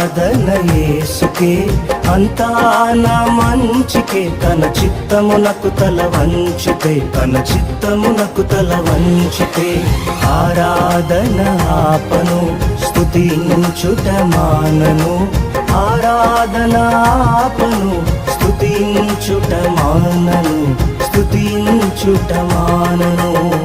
మన యేసుకే అంతా నా మంచికే. తన చిత్తమునకు తల వంచితే తన చిత్తమునకు తల వంచితే. ఆరాధన ఆపను స్థుతించుట మానను. ఆరాధన ఆపను స్థుతించుట మానను స్థుతించుట మానను.